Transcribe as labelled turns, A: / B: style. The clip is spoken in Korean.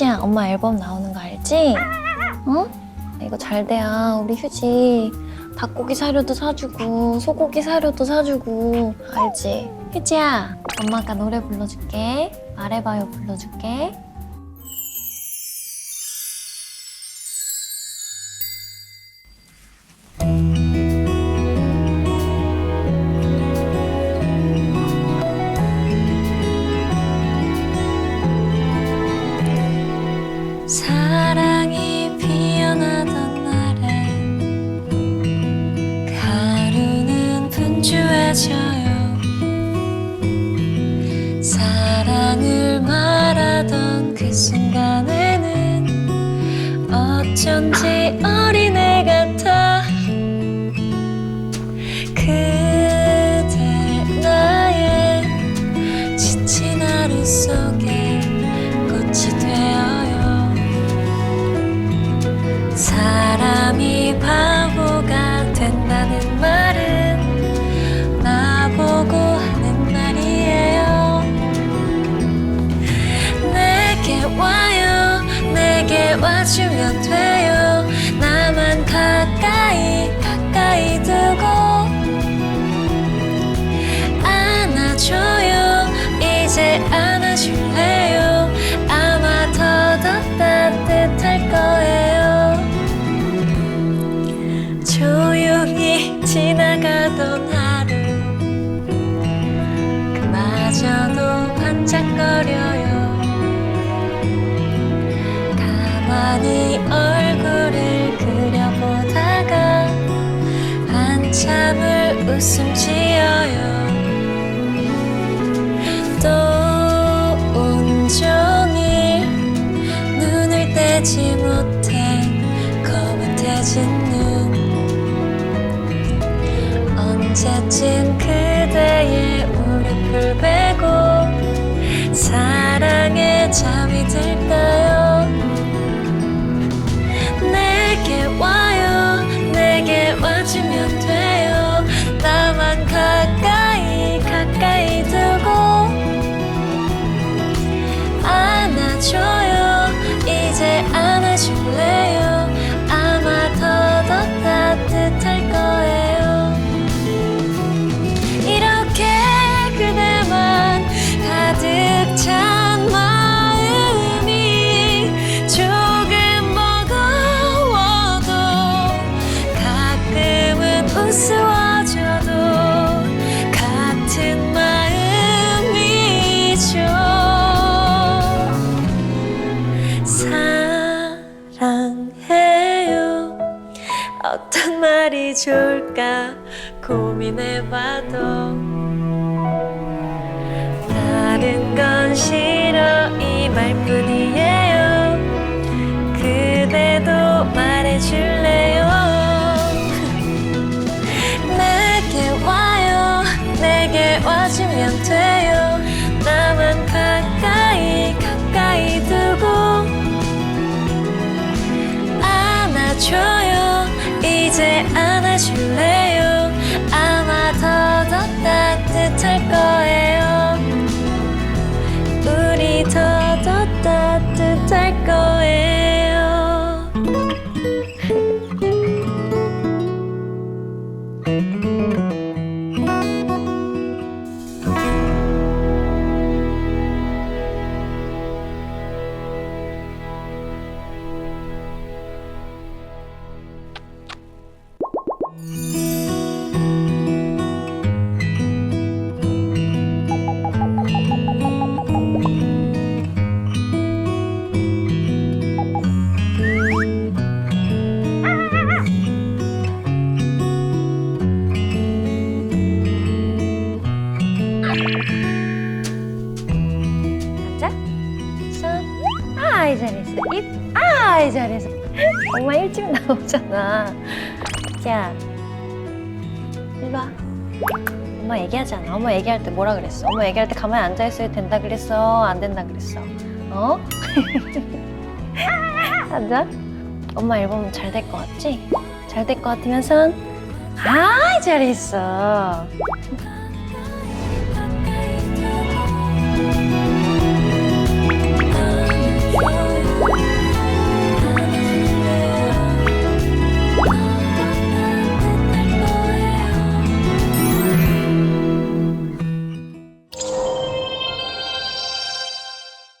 A: 휴지야, 엄마 앨범 나오는 거 알지? 어? 이거 잘 돼야 우리 휴지 닭고기 사료도 사주고 소고기 사료도 사주고 알지? 휴지야, 엄마가 노래 불러줄게. 말해봐요 불러줄게. 분주해져요. 사랑을 말하던 그 순간에는 어쩐지 어린 내게 와주면 돼요. 나만 가까이 가까이 두고 안아줘요. 이제 안아줄래요? 아마 더더 따뜻할 거예요. 조용히 지나가던 하루. 그마저도 반짝거려요 가만히 얼굴을 그려보다가 한참을 웃음 지어요. 또 온종일 눈을 떼지 못해 거뭇해진 눈. 언제쯤 그대의 무릎을 베고 사랑에 잠이 들까 어떤 말이 좋을까 고민해봐도 다른 건 싫어 이 말뿐이에요. 그대도 말해줄래요? 내게 와요. 내게 와주면 돼 안아줄 앉아. 손. 아이 잘했어. 입. 아이 잘했어. 엄마 일찍 나오잖아. 야. 일로 와. 엄마 얘기하잖아. 엄마 얘기할 때 뭐라 그랬어? 엄마 얘기할 때 가만히 앉아 있어야 된다 그랬어? 안 된다 그랬어? 어? 앉아. 엄마 앨범 잘 될 것 같지? 잘 될 것 같으면 손. 아이 잘했어.